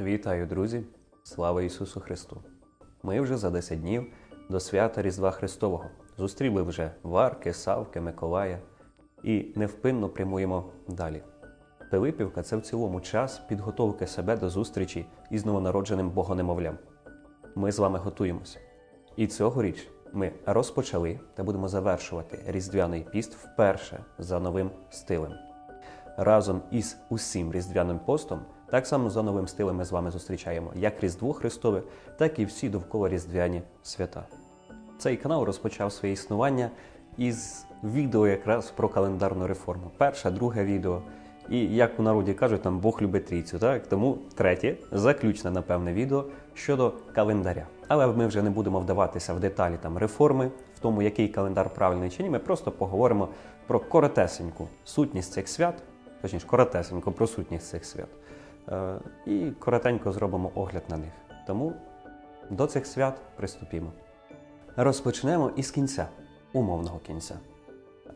Вітаю, друзі! Слава Ісусу Христу! Ми вже за 10 днів до свята Різдва Христового зустріли вже Варки, Савки, Миколая і невпинно прямуємо далі. Пилипівка це в цілому час підготовки себе до зустрічі із новонародженим богонемовлям. Ми з вами готуємося. І цьогоріч ми розпочали та будемо завершувати Різдвяний піст вперше за новим стилем разом із усім різдвяним постом, так само за новим стилем ми з вами зустрічаємо як Різдво Христове, так і всі довкола різдвяні свята. Цей канал розпочав своє існування із відео якраз про календарну реформу. Перше, друге відео. І як у народі кажуть, там Бог любить трійцю. Так? Тому третє, заключне, напевне, відео щодо календаря. Але ми вже не будемо вдаватися в деталі там реформи, в тому, який календар правильний чи ні. Ми просто поговоримо про коротесеньку сутність цих свят, точніше, коротесенько про сутність цих свят. Е, і коротенько зробимо огляд на них. Тому до цих свят приступімо. Розпочнемо із кінця, умовного кінця.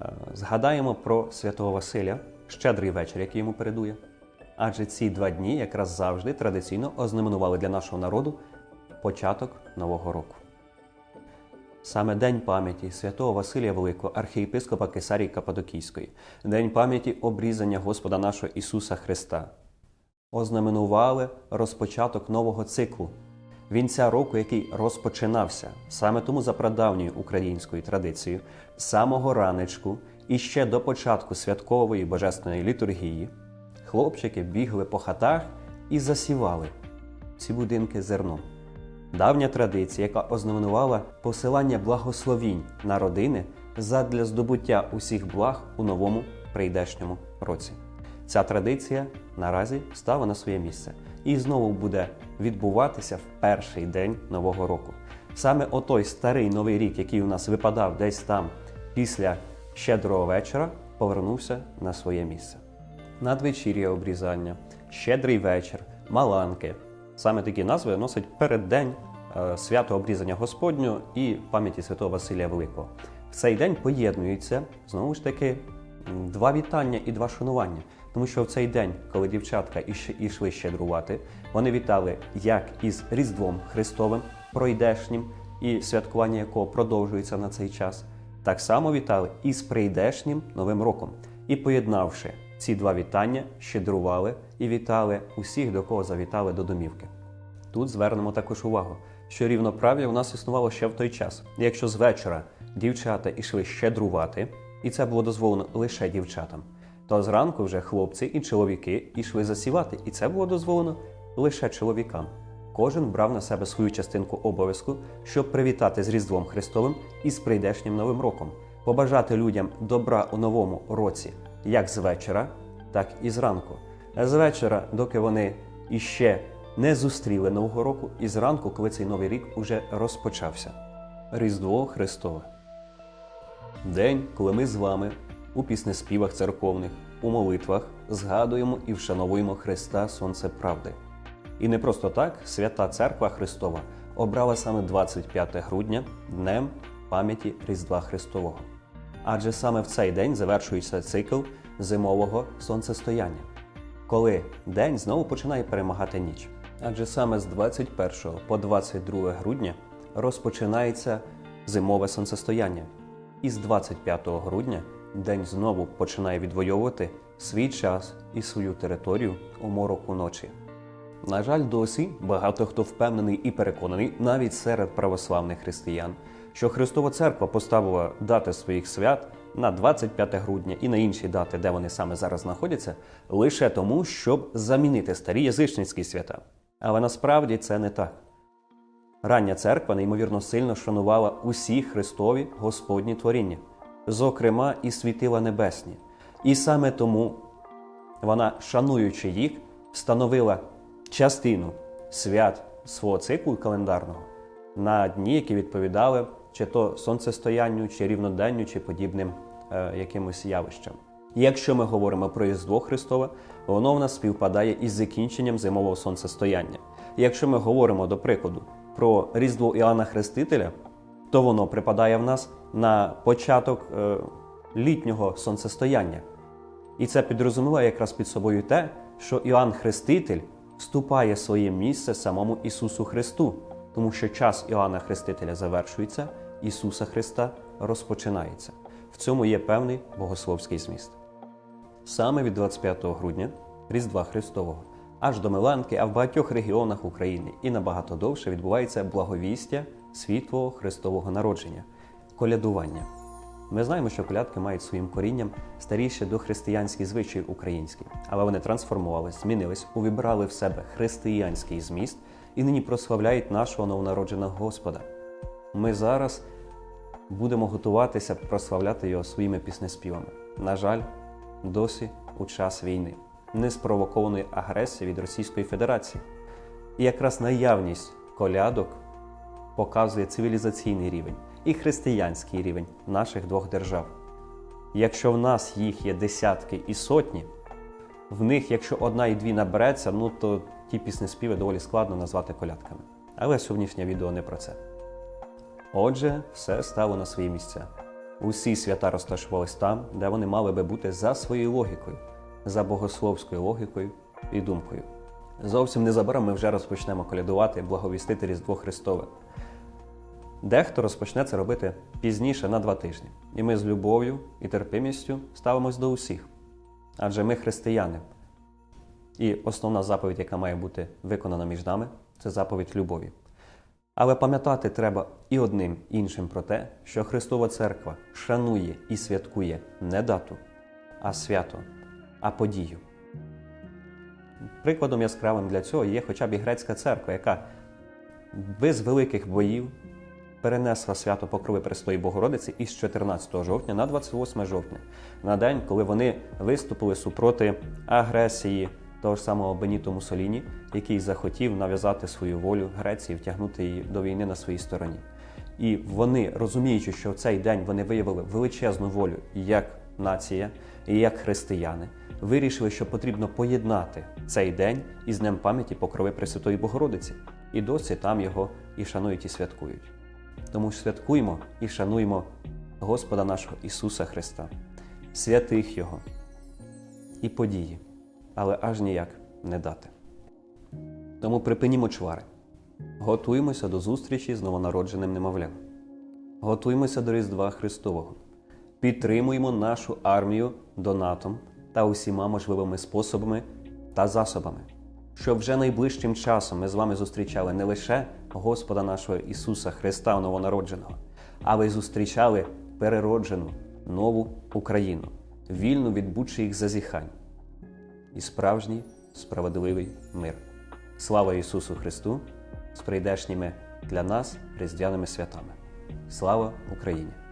Е, Згадаємо про святого Василя, щедрий вечір, який йому передує. Адже ці два дні якраз завжди традиційно ознаменували для нашого народу початок Нового року. Саме День пам'яті святого Василія Великого, архієпископа Кесарії Каппадокійської, День пам'яті обрізання Господа нашого Ісуса Христа, ознаменували розпочаток нового циклу, вінця року, який розпочинався саме тому за прадавньою українською традицією, самого ранечку і ще до початку святкової божественної літургії, хлопчики бігли по хатах і засівали ці будинки зерном. Давня традиція, яка ознаменувала посилання благословінь на родини задля здобуття усіх благ у новому прийдешньому році. Ця традиція наразі стала на своє місце і знову буде відбуватися в перший день нового року. Саме отой старий новий рік, який у нас випадав десь там після щедрого вечора, повернувся на своє місце. Надвечір'я обрізання, щедрий вечір, маланки. Саме такі назви носить переддень е, свято обрізання Господнього і пам'яті святого Василія Великого. В цей день поєднуються знову ж таки два вітання і два шанування. Тому що в цей день, коли дівчатка іш- ішли щедрувати, вони вітали як із Різдвом Христовим, пройдешнім, і святкування якого продовжується на цей час, так само вітали і з прийдешнім Новим роком. І поєднавши ці два вітання, щедрували і вітали усіх, до кого завітали до домівки. Тут звернемо також увагу, що рівноправ'я у нас існувало ще в той час. Якщо з вечора дівчата йшли щедрувати, і це було дозволено лише дівчатам, то зранку вже хлопці і чоловіки йшли засівати, і це було дозволено лише чоловікам. Кожен брав на себе свою частинку обов'язку, щоб привітати з Різдвом Христовим і з прийдешнім Новим роком, побажати людям добра у новому році як з вечора, так і зранку. З вечора, доки вони іще не зустріли Нового року, і зранку, коли цей новий рік уже розпочався. Різдво Христове. День, коли ми з вами у піснеспівах церковних, у молитвах згадуємо і вшановуємо Христа Сонце Правди. І не просто так Свята Церква Христова обрала саме 25 грудня днем пам'яті Різдва Христового. Адже саме в цей день завершується цикл зимового сонцестояння, коли день знову починає перемагати ніч. Адже саме з 21 по 22 грудня розпочинається зимове сонцестояння, і з 25 грудня день знову починає відвоювати свій час і свою територію у мороку ночі. На жаль, досі багато хто впевнений і переконаний, навіть серед православних християн, що Христова Церква поставила дати своїх свят на 25 грудня і на інші дати, де вони саме зараз знаходяться, лише тому, щоб замінити старі язичницькі свята. Але насправді це не так. Рання церква неймовірно сильно шанувала усі Христові Господні творіння, зокрема і світила небесні. І саме тому вона, шануючи їх, встановила частину свят свого циклу календарного на дні, які відповідали чи то сонцестоянню, чи рівноденню, чи подібним е, якимось явищам. Якщо ми говоримо про Різдво Христове, воно в нас співпадає із закінченням зимового сонцестояння. Якщо ми говоримо, до прикладу, про Різдво Іоанна Хрестителя, то воно припадає в нас на початок е, літнього сонцестояння. І це підрозуміває якраз під собою те, що Іоанн Хреститель в вступає своє місце самому Ісусу Христу, тому що час Іоанна Хрестителя завершується, Ісуса Христа розпочинається. В цьому є певний богословський зміст. Саме від 25 грудня Різдва Христового аж до Миланки, а в багатьох регіонах України і набагато довше відбувається благовістя світлого Христового народження, колядування. Ми знаємо, що колядки мають своїм корінням старіші дохристиянські звичаї українські, але вони трансформувалися, змінились, увібрали в себе християнський зміст і нині прославляють нашого новонародженого Господа. Ми зараз будемо готуватися прославляти його своїми піснеспівами. На жаль, досі у час війни, неспровокованої агресії від Російської Федерації. І якраз наявність колядок показує цивілізаційний рівень і християнський рівень наших двох держав. Якщо в нас їх є десятки і сотні, в них, якщо одна і дві набереться, ну то ті піснеспіви доволі складно назвати колядками. Але сьогоднішнє відео не про це. Отже, все стало на свої місця. Усі свята розташувались там, де вони мали би бути за своєю логікою, за богословською логікою і думкою. Зовсім незабаром ми вже розпочнемо колядувати, благовістити Різдво Христове. Дехто розпочне це робити пізніше на два тижні. І ми з любов'ю і терпимістю ставимось до усіх. Адже ми християни. І основна заповідь, яка має бути виконана між нами, це заповідь любові. Але пам'ятати треба і одним і іншим про те, що Христова Церква шанує і святкує не дату, а свято, а подію. Прикладом яскравим для цього є хоча б і грецька церква, яка без великих боїв перенесла свято Покрови Престої Богородиці із 14 жовтня на 28 жовтня, на день, коли вони виступили супроти агресії того ж самого Беніто Мусоліні, який захотів нав'язати свою волю Греції, втягнути її до війни на своїй стороні. І вони, розуміючи, що в цей день вони виявили величезну волю як нація і як християни, вирішили, що потрібно поєднати цей день із Днем пам'яті Покрови Пресвятої Богородиці. І досі там його і шанують, і святкують. Тому святкуємо і шануємо Господа нашого Ісуса Христа, святих Його і події, але аж ніяк не дати. Тому припинімо чвари, готуємося до зустрічі з новонародженим немовлям, готуємося до Різдва Христового, підтримуємо нашу армію донатом та усіма можливими способами та засобами щоб вже найближчим часом ми з вами зустрічали не лише Господа нашого Ісуса Христа Новонародженого, але й зустрічали перероджену нову Україну, вільну від будь-яких зазіхань і справжній справедливий мир. Слава Ісусу Христу з прийдешніми для нас різдвяними святами. Слава Україні!